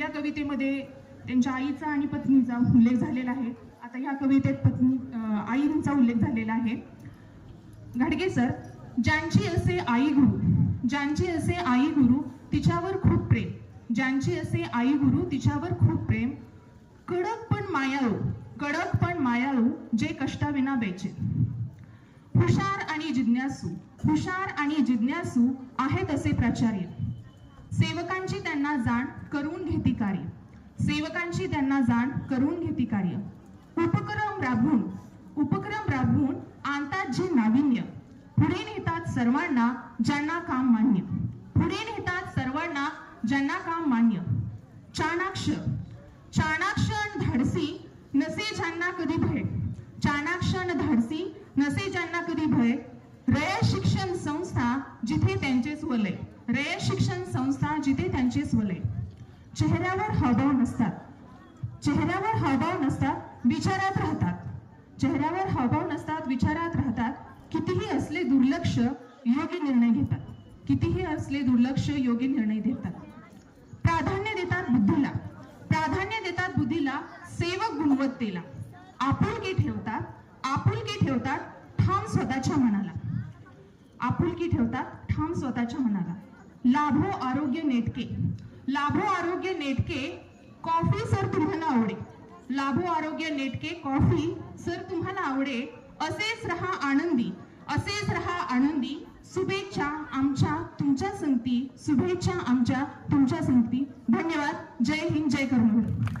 पहिल्या कवितेमध्ये त्यांच्या आईचा आणि पत्नीचा उल्लेख झालेला आहे. आता ह्या कवितेत पत्नी आईंचा उल्लेख झालेला आहे. घाडगे सर ज्यांची असे आई गुरु ज्यांची असे आई गुरु तिच्यावर खूप प्रेम ज्यांची असे आई गुरु तिच्यावर खूप प्रेम कडक पण मायाळू हो, कडक पण मायाळू हो, जे कष्टाविना बेचे. हुशार आणि जिज्ञासू हुशार आणि जिज्ञासू आहेत असे प्राचार्य. सेवकांची त्यांना जाण करून घेती कार्य. सेवकांची त्यांना जाण करून घेती कार्य. उपक्रम राबवून उपक्रम राबवून आणतात जे नाविन्य. पुढे नेतात सर्वांना ज्यांना काम मान्य. पुढे नेतात सर्वांना ज्यांना काम मान्य. चाणाक्ष. चाणाक्ष धाडसी नसे ज्यांना कधी भय. चाणाक्षण धाडसी नसे ज्यांना कधी भय. रय शिक्षण जिथे त्यांचेच वलय रयत शिक्षण संस्था जिथे त्यांचेच वलय चेहऱ्यावर हावभाव नसतात. चेहऱ्यावर हावभाव नसतात विचारात राहतात. चेहऱ्यावर हावभाव नसतात विचारात राहतात. कितीही असले दुर्लक्ष योग्य निर्णय घेतात. कितीही असले दुर्लक्ष योग्य निर्णय घेतात प्राधान्य देतात बुद्धीला. प्राधान्य देतात बुद्धीला सेवक गुणवत्तेला. आपुलकी ठेवतात. आपुलकी ठेवतात ठाम स्वतःच्या मनाला. आपुलकी ठेवतात ठाम स्वतःच्या मनाला. लाभो आरोग्य नेटके. लाभो आरोग्य नेटके कॉफी सर तुम्हाला आवडे. लाभो आरोग्य नेटके कॉफी सर तुम्हाला आवडे. असेच रहा आनंदी असेच रहा आनंदी. शुभेच्छा आमच्या तुमच्या संगती शुभेच्छा आमच्या तुमच्या संगती. धन्यवाद. जय हिंद जय कर्मवीर